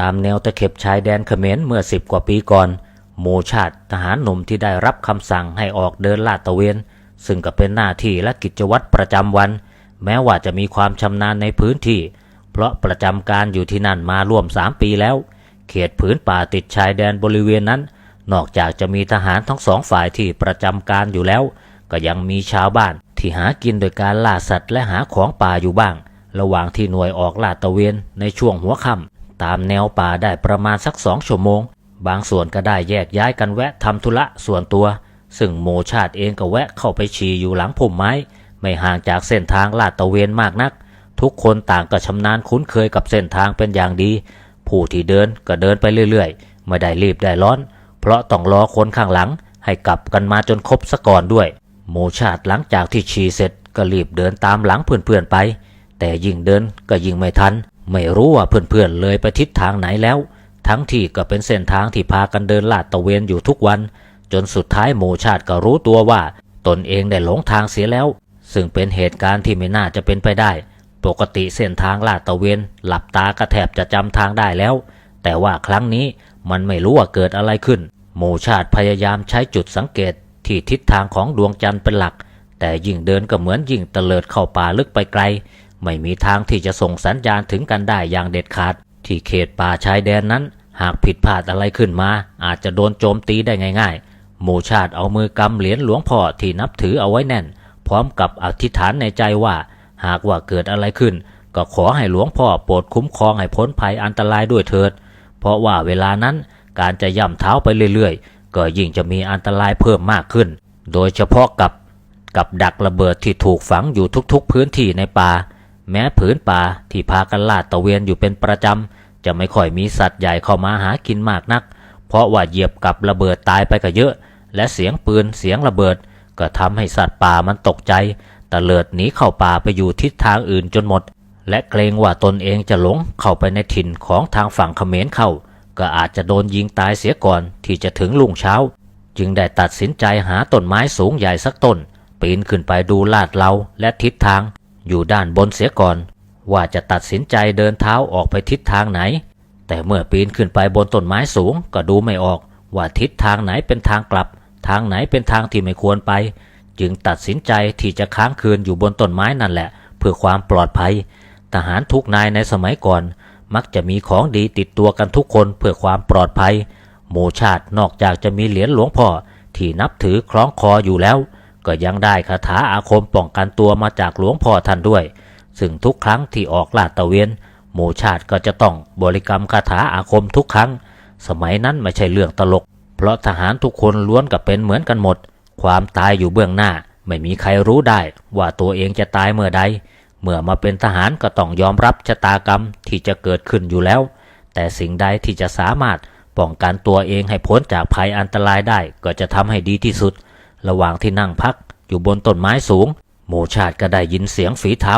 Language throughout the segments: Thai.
ตามแนวตะเข็บชายแดนเขมรเมื่อสิบกว่าปีก่อน หมู่ชาติทหารหนุ่มที่ได้รับคำสั่งให้ออกเดินลาดตะเวน ซึ่งก็เป็นหน้าที่และกิจวัตรประจำวัน แม้ว่าจะมีความชำนาญในพื้นที่ เพราะประจำการอยู่ที่นั่นมาร่วมสามปีแล้ว เขตผืนป่าติดชายแดนบริเวณนั้น นอกจากจะมีทหารทั้งสองฝ่ายที่ประจำการอยู่แล้ว ก็ยังมีชาวบ้านที่หากินโดยการล่าสัตว์และหาของป่าอยู่บ้าง ระหว่างที่หน่วยออกลาดตะเวนในช่วงหัวค่ำ ตามแนวป่าได้ประมาณสักสองชั่วโมง บางส่วนก็ได้แยกย้ายกันแวะทำธุระส่วนตัว ซึ่งโมชาติเองก็แวะเข้าไปฉี่อยู่หลังพุ่มไม้ ไม่ห่างจากเส้นทางลาดตะเวนมากนัก ทุกคนต่างก็ชำนาญคุ้นเคยกับเส้นทางเป็นอย่างดี ผู้ที่เดินก็เดินไปเรื่อยๆ ไม่ได้รีบได้ร้อน เพราะต้องรอคนข้างหลัง ให้กลับกันมาจนครบซะก่อนด้วย โมชาติหลังจากที่ฉี่เสร็จก็รีบเดินตามหลังเพื่อนๆไป แต่ยิ่งเดินก็ยิ่งไม่ทันไม่รู้ว่าเพื่อนๆเลยไปทิศทางไหนแล้ว ทั้งที่ก็เป็นเส้นทางที่พากันเดินลาดตะเวนอยู่ทุกวัน จนสุดท้ายโมชาติก็รู้ตัวว่า ตนเองได้หลงทางเสียแล้ว ซึ่งเป็นเหตุการณ์ที่ไม่น่าจะเป็นไปได้ ปกติเส้นทางลาดตะเวน หลับตาก็แทบจะจำทางได้แล้ว แต่ว่าครั้งนี้มันไม่รู้ว่าเกิดอะไรขึ้นโมชาติพยายามใช้จุดสังเกตที่ทิศทางของดวงจันทร์เป็นหลัก แต่ยิ่งเดินก็เหมือนยิ่งเตลิดเข้าป่าลึกไปไกล ไม่มีทางที่จะส่งสัญญาณถึงกันได้อย่างเด็ดขาด ที่เขตป่าชายแดนนั้น หากผิดพลาดอะไรขึ้นมา อาจจะโดนโจมตีได้ง่ายๆโมชาติเอามือกำเหรียญหลวงพ่อที่นับถือเอาไว้แน่น พร้อมกับอธิษฐานในใจว่า หากว่าเกิดอะไรขึ้น ก็ขอให้หลวงพ่อโปรดคุ้มครองให้พ้นภัยอันตรายด้วยเถิด เพราะว่าเวลานั้นการจะย่ำเท้าไปเรื่อยๆ ก็ยิ่งจะมีอันตรายเพิ่มมากขึ้น โดยเฉพาะกับกับดักระเบิดที่ถูกฝังอยู่ทุกๆพื้นที่ในป่า แม้ผืนป่าที่พากันลาดตะเวนอยู่เป็นประจำ จะไม่ค่อยมีสัตว์ใหญ่เข้ามาหากินมากนัก เพราะว่าเหยียบกับระเบิดตายไปก็เยอะ และเสียงปืนเสียงระเบิด ก็ทำให้สัตว์ป่ามันตกใจตะเลิดหนีเข้าป่าไปอยู่ทิศทางอื่นจนหมด และเกรงว่าตนเองจะหลงเข้าไปในถิ่นของทางฝั่งเขมรเข้า ก็อาจจะโดนยิงตายเสียก่อนที่จะถึงลุ่งเช้า จึงได้ตัดสินใจหาต้นไม้สูงใหญ่สักต้นปีนขึ้นไปดูลาดเราและทิศทาง อยู่ด้านบนเสียก่อน ว่าจะตัดสินใจเดินเท้าออกไปทิศทางไหน แต่เมื่อปีนขึ้นไปบนต้นไม้สูงก็ดูไม่ออก ว่าทิศทางไหนเป็นทางกลับ ทางไหนเป็นทางที่ไม่ควรไป จึงตัดสินใจที่จะค้างคืนอยู่บนต้นไม้นั่นแหละ เพื่อความปลอดภัย ทหารทุกนายในสมัยก่อน มักจะมีของดีติดตัวกันทุกคนเพื่อความปลอดภัย หมู่ชาตินอกจากจะมีเหรียญหลวงพ่อที่นับถือคล้องคออยู่แล้ว ก็ยังได้คาถาอาคมป้องกันตัวมาจากหลวงพ่อท่านด้วย ซึ่งทุกครั้งที่ออกลาดตะเวนหมู่ชาติก็จะต้องบริกรรมคาถาอาคมทุกครั้ง สมัยนั้นไม่ใช่เรื่องตลก เพราะทหารทุกคนล้วนกับเป็นเหมือนกันหมด ความตายอยู่เบื้องหน้า ไม่มีใครรู้ได้ว่าตัวเองจะตายเมื่อใด เมื่อมาเป็นทหารก็ต้องยอมรับชะตากรรมที่จะเกิดขึ้นอยู่แล้ว แต่สิ่งใดที่จะสามารถป้องกันตัวเองให้พ้นจากภัยอันตรายได้ก็จะทำให้ดีที่สุด ระหว่างที่นั่งพักอยู่บนต้นไม้สูง โมชาติก็ได้ยินเสียงฝีเท้า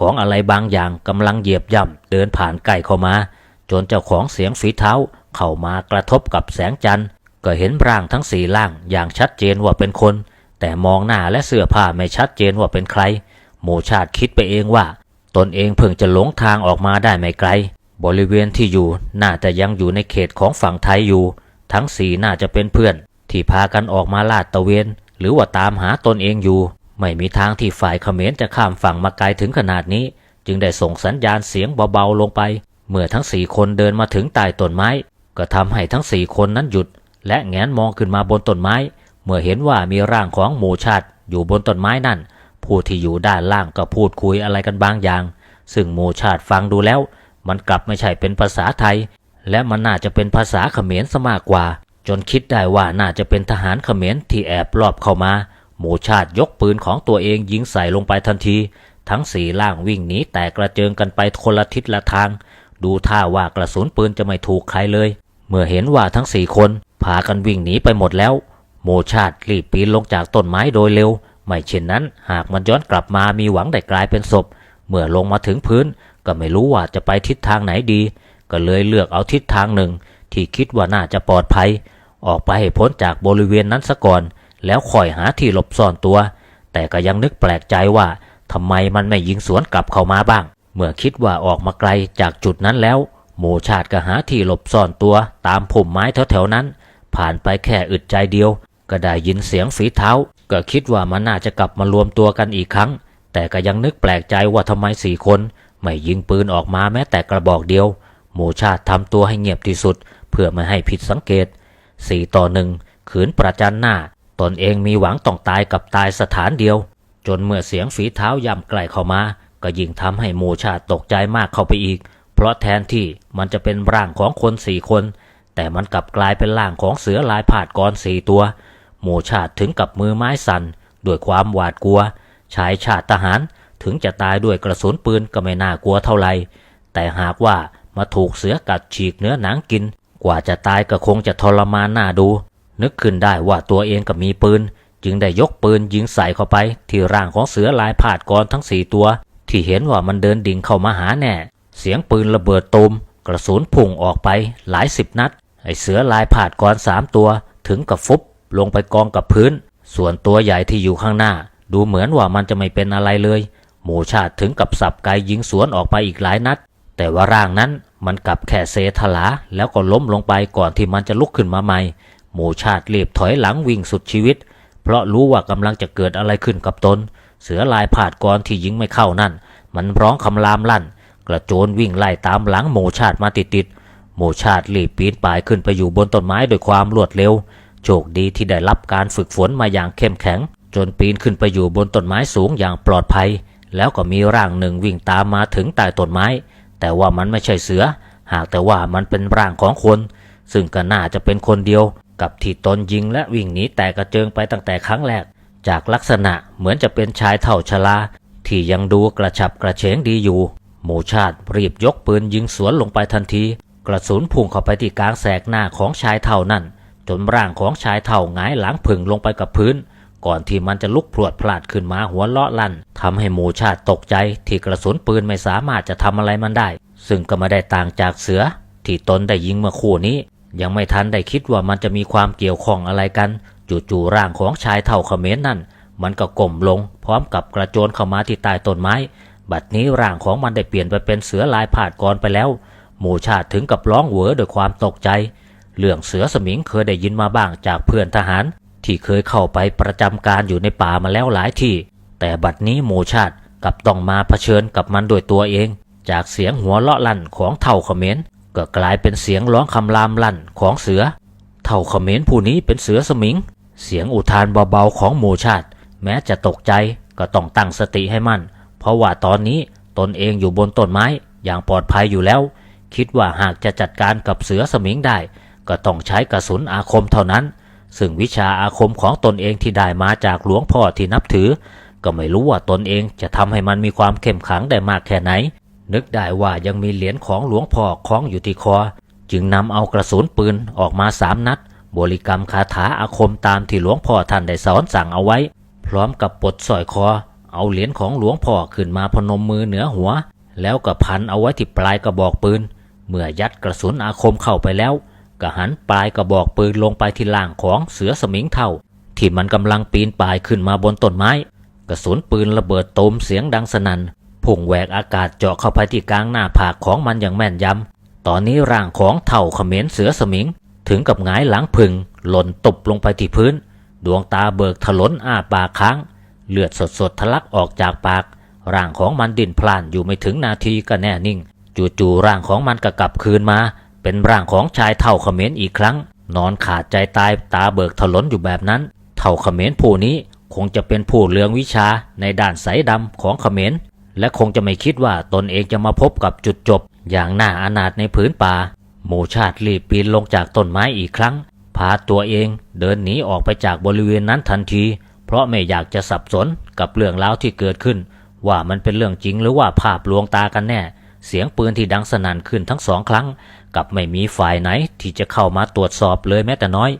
ของอะไรบางอย่างกำลังเหยียบย่ำเดินผ่านใกล้เข้ามา จนเจ้าของเสียงฝีเท้าเข้ามากระทบกับแสงจันทร์ ก็เห็นร่างทั้งสี่ร่างอย่างชัดเจนว่าเป็นคน แต่มองหน้าและเสื้อผ้าไม่ชัดเจนว่าเป็นใคร โมชาติคิดไปเองว่า ตนเองเพิ่งจะหลงทางออกมาได้ไม่ไกล บริเวณที่อยู่น่าจะยังอยู่ในเขตของฝั่งไทยอยู่ ทั้งสี่น่าจะเป็นเพื่อน ที่พากันออกมาลาดตะเวน หรือว่าตามหาตนเองอยู่ ไม่มีทางที่ฝ่ายเขมรจะข้ามฝั่งมาไกลถึงขนาดนี้ จึงได้ส่งสัญญาณเสียงเบาๆลงไป เมื่อทั้งสี่คนเดินมาถึงใต้ต้นไม้ ก็ทำให้ทั้งสี่คนนั้นหยุด และแงนมองขึ้นมาบนต้นไม้ เมื่อเห็นว่ามีร่างของหมูชาติอยู่บนต้นไม้นั่น ผู้ที่อยู่ด้านล่างก็พูดคุยอะไรกันบางอย่าง ซึ่งหมูชาติฟังดูแล้ว มันกลับไม่ใช่เป็นภาษาไทย และมันน่าจะเป็นภาษาเขมรซะมากกว่า จนคิดได้ว่าน่าจะเป็นทหารเขมรที่แอบลอบเข้ามา หมูชาติยกปืนของตัวเองยิงใส่ลงไปทันที ทั้งสี่ล่างวิ่งหนีแตกกระเจิงกันไปคนละทิศละทาง ดูท่าว่ากระสุนปืนจะไม่ถูกใครเลย เมื่อเห็นว่าทั้งสี่คนพากันวิ่งหนีไปหมดแล้ว โมชาติรีบปีนลงจากต้นไม้โดยเร็ว ไม่เช่นนั้น หากมันย้อนกลับมามีหวังได้กลายเป็นศพ เมื่อลงมาถึงพื้นก็ไม่รู้ว่าจะไปทิศทางไหนดี ก็เลยเลือกเอาทิศทางหนึ่ง ที่คิดว่าน่าจะปลอดภัย ออกไปให้พ้นจากบริเวณนั้นซะก่อน แล้วค่อยหาที่หลบซ่อนตัว แต่ก็ยังนึกแปลกใจว่าทำไมมันไม่ยิงสวนกลับเข้ามาบ้าง เมื่อคิดว่าออกมาไกลจากจุดนั้นแล้ว หมูชาติก็หาที่หลบซ่อนตัวตามพุ่มไม้แถวๆนั้น ผ่านไปแค่อึดใจเดียว ก็ได้ยินเสียงฝีเท้า ก็คิดว่ามันน่าจะกลับมารวมตัวกันอีกครั้ง แต่ก็ยังนึกแปลกใจว่าทำไมสี่คน ไม่ยิงปืนออกมาแม้แต่กระบอกเดียว หมูชาติทำตัวให้เงียบที่สุด เพื่อไม่ให้ผิดสังเกต สี่ต่อหนึ่งขืนประจันหน้า ตนเองมีหวังต้องตายกับตายสถานเดียว จนเมื่อเสียงฝีเท้าย่ำใกล้เข้ามา ก็ยิ่งทำให้หมู่ชาติตกใจมากเข้าไปอีก เพราะแทนที่มันจะเป็นร่างของคนสี่คน แต่มันกลับกลายเป็นร่างของเสือลายผาดกรสี่ตัว หมู่ชาติถึงกับมือไม้สั่นด้วยความหวาดกลัว ชายชาติทหารถึงจะตายด้วยกระสุนปืนก็ไม่น่ากลัวเท่าไหร่แต่หากว่ามาถูกเสือกัดฉีกเนื้อหนังกิน กว่าจะตายก็คงจะทรมานน่าดู นึกขึ้นได้ว่าตัวเองก็มีปืน จึงได้ยกปืนยิงใส่เข้าไป ที่ร่างของเสือลายผาดกรทั้งสี่ตัว ที่เห็นว่ามันเดินดิ่งเข้ามาหาแน่ เสียงปืนระเบิดตูมกระสุนพุ่งออกไปหลายสิบนัด ไอเสือลายผาดกรสามตัว ถึงกับฟุบลงไปกองกับพื้น ส่วนตัวใหญ่ที่อยู่ข้างหน้า ดูเหมือนว่ามันจะไม่เป็นอะไรเลย หมู่ชาติถึงกับสับไกยิงสวนออกไปอีกหลายนัด แต่ว่าร่างนั้น มันกลับแค่เซทลาแล้วก็ล้มลงไปก่อนที่มันจะลุกขึ้นมาใหม่ หมู่ชาติรีบถอยหลังวิ่งสุดชีวิต เพราะรู้ว่ากำลังจะเกิดอะไรขึ้นกับตน เสือลายผาดกรที่ยิงไม่เข้านั่น มันร้องคำรามลั่น กระโจนวิ่งไล่ตามหลังหมูชาติมาติดๆหมู่ชาติรีบปีนป่ายขึ้นไปอยู่บนต้นไม้ด้วยความรวดเร็ว โชคดีที่ได้รับการฝึกฝนมาอย่างเข้มแข็ง จนปีนขึ้นไปอยู่บนต้นไม้สูงอย่างปลอดภัย แล้วก็มีร่างหนึ่งวิ่งตามมาถึงใต้ต้นไม้ แต่ว่ามันไม่ใช่เสือ หากแต่ว่ามันเป็นร่างของคน ซึ่งก็น่าจะเป็นคนเดียวกับที่ตนยิงและวิ่งหนีแต่กระเจิงไปตั้งแต่ครั้งแรก จากลักษณะเหมือนจะเป็นชายเท่าชรา ที่ยังดูกระฉับกระเฉงดีอยู่ หมู่ชาติรีบยกปืนยิงสวนลงไปทันที กระสุนพุ่งเข้าไปที่กลางแสกหน้าของชายเท่านั่น จนร่างของชายเท่าหงายหลังผึ่งลงไปกับพื้น ก่อนที่มันจะลุกพรวดพลาดขึ้นมาหัวเลาะลั่นทำให้หมู่ชาติตกใจที่กระสุนปืนไม่สามารถจะทำอะไรมันได้ ซึ่งก็ไม่ได้ต่างจากเสือ ที่ตนได้ยิงเมื่อคู่นี้ ยังไม่ทันได้คิดว่ามันจะมีความเกี่ยวข้องอะไรกัน จู่ๆร่างของชายเท่าเขมรนั่น มันก็ก้มลง พร้อมกับกระโจนเข้ามาที่ใต้ต้นไม้ บัดนี้ร่างของมันได้เปลี่ยนไปเป็นเสือลายผาดกรไปแล้ว หมู่ชาติถึงกับร้องเหวอด้วยความตกใจเรื่องเสือสมิงเคยได้ยินมาบ้างจากเพื่อนทหาร ที่เคยเข้าไปประจำการอยู่ในป่ามาแล้วหลายที่ แต่บัดนี้หมู่ชาติกับต้องมาเผชิญกับมันโดวยตัวเอง จากเสียงหัวเราะลั่นของเท่าเขมรก็กลายเป็นเสียงร้องคำรามลั่นของเสือ เท่าเขมรผู้นี้เป็นเสือสมิง เสียงอุทานเบาๆของหมู่ชาติ แม้จะตกใจก็ต้องตั้งสติให้มั่น เพราะว่าตอนนี้ตนเองอยู่บนต้นไม้อย่างปลอดภัยอยู่แล้ว คิดว่าหากจะจัดการกับเสือสมิงได้ ก็ต้องใช้กระสุนอาคมเท่านั้น ซึ่งวิชาอาคมของตนเองที่ได้มาจากหลวงพ่อที่นับถือ ก็ไม่รู้ว่าตนเองจะทำให้มันมีความเข้มขังได้มากแค่ไหน นึกได้ว่ายังมีเหรียญของหลวงพ่อคล้องอยู่ที่คอ จึงนำเอากระสุนปืนออกมาสามนัด บริกรรมคาถาอาคมตามที่หลวงพ่อท่านได้สอนสั่งเอาไว้ พร้อมกับปลดสอยคอ เอาเหรียญของหลวงพ่อขึ้นมาพนมมือเหนือหัว แล้วก็พันเอาไว้ที่ปลายกระบอกปืน เมื่อยัดกระสุนอาคมเข้าไปแล้ว ก็หันปลายกระบอกปืนลงไปที่ล่างของเสือสมิงเท่า ที่มันกำลังปีนป่ายขึ้นมาบนต้นไม้ กระสุนปืนระเบิดตูมเสียงดังสนั่นพุ่งแหวกอากาศเจาะเข้าไปที่กลางหน้าผากของมันอย่างแม่นยำ ตอนนี้ร่างของเท่าเขมรเสือสมิง ถึงกับหงายหลังพึ่งหล่นตบลงไปที่พื้น ดวงตาเบิกถลนอ้าปากค้าง เลือดสดๆทะลักออกจากปาก ร่างของมันดิ้นพล่านอยู่ไม่ถึงนาทีก็แน่นิ่ง จู่ๆร่างของมันก็กลับคืนมา เป็นร่างของชายเท่าเขมรอีกครั้ง นอนขาดใจตายตาเบิกถลนอยู่แบบนั้น เท่าเขมรผู้นี้คงจะเป็นผู้เลืองวิชาในด้านสายดำของเขมร และคงจะไม่คิดว่าตนเองจะมาพบกับจุดจบ อย่างน่าอนาถในผืนป่า หมู่ชาติรีบปีนลงจากต้นไม้อีกครั้ง พาตัวเองเดินหนีออกไปจากบริเวณนั้นทันที เพราะไม่อยากจะสับสนกับเรื่องราวที่เกิดขึ้น ว่ามันเป็นเรื่องจริงหรือว่าภาพลวงตากันแน่ เสียงปืนที่ดังสนั่นขึ้นทั้งสองครั้ง กับไม่มีฝ่ายไหนที่จะเข้ามาตรวจสอบเลยแม้แต่น้อย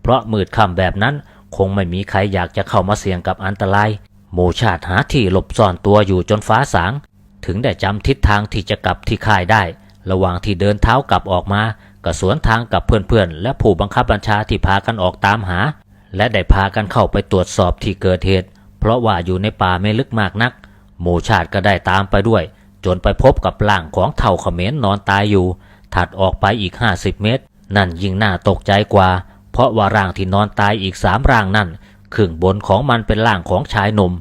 เพราะมืดค่ำแบบนั้นคงไม่มีใครอยากจะเข้ามาเสี่ยงกับอันตราย หมู่ชาติหาที่หลบซ่อนตัวอยู่จนฟ้าสาง ถึงได้จำทิศทางที่จะกลับที่ค่ายได้ ระหว่างที่เดินเท้ากลับออกมาก็สวนทางกับเพื่อนๆ และผู้บังคับบัญชาที่พากันออกตามหา และได้พากันเข้าไปตรวจสอบที่เกิดเหตุ เพราะว่าอยู่ในป่าไม่ลึกมากนัก หมู่ชาติก็ได้ตามไปด้วย จนไปพบกับร่างของเท่าเขมรนอนตายอยู่ ถัดออกไปอีก 50 เมตร นั่นยิ่งน่าตกใจกว่า เพราะว่าร่างที่นอนตายอีกสามร่างนั่นครึ่งบนของมันเป็นร่างของชายหนุ่ม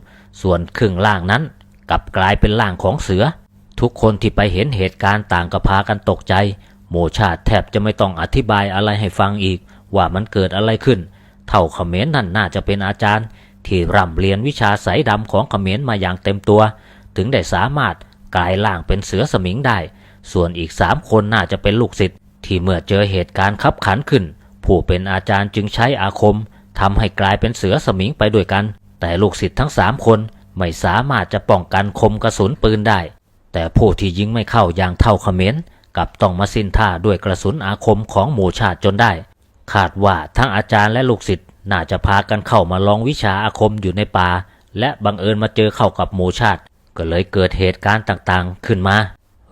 ส่วนครึ่งล่างนั้นกลับกลายเป็นร่างของเสือ ทุกคนที่ไปเห็นเหตุการณ์ต่างก็พากันตกใจหมู่ชาติแทบจะไม่ต้องอธิบายอะไรให้ฟังอีก ว่ามันเกิดอะไรขึ้น เท่าเขมรนั่นน่าจะเป็นอาจารย์ ที่ร่ำเรียนวิชาสายดำของเขมรมาอย่างเต็มตัว ถึงได้สามารถกลายร่างเป็นเสือสมิงได้ ส่วนอีกสามคนน่าจะเป็นลูกศิษย์ที่เมื่อเจอเหตุการณ์ขับขันขึ้น ผู้เป็นอาจารย์จึงใช้อาคมทำให้กลายเป็นเสือสมิงไปด้วยกัน แต่ลูกศิษย์ทั้งสามคนไม่สามารถจะป้องกันคมกระสุนปืนได้ แต่ผู้ที่ยิงไม่เข้าอย่างเท่าเขมรกับต้องมาสิ้นท่าด้วยกระสุนอาคมของหมู่ชาติจนได้ คาดว่าทั้งอาจารย์และลูกศิษย์น่าจะพากันเข้ามาลองวิชาอาคมอยู่ในป่าและบังเอิญมาเจอเข้ากับหมู่ชาติ ก็เลยเกิดเหตุการณ์ต่างๆ ขึ้นมา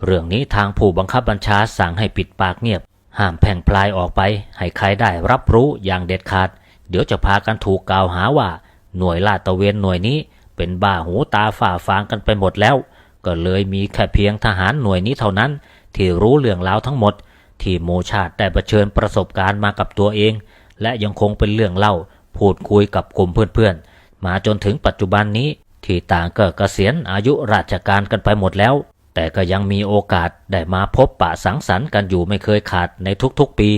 เรื่องนี้ทางผู้บังคับบัญชาสั่งให้ปิดปากเงียบ ห้ามแพ่งพลายออกไป ให้ใครได้รับรู้อย่างเด็ดขาด เดี๋ยวจะพากันถูกกล่าวหาว่า หน่วยลาดตระเวนหน่วยนี้ เป็นบ้าหูตาฝ่าฟางกันไปหมดแล้ว ก็เลยมีแค่เพียงทหารหน่วยนี้เท่านั้น ที่รู้เรื่องราวทั้งหมด ที่โมชาติได้เผชิญประสบการณ์มากับตัวเอง และยังคงเป็นเรื่องเล่า พูดคุยกับกลุ่มเพื่อนๆมาจนถึงปัจจุบันนี้ที่ต่างก็เกษียณอายุราชการกันไปหมดแล้ว แต่ก็ยังมีโอกาสได้มาพบปะสังสรรค์กันอยู่ไม่เคยขาดในทุกๆปี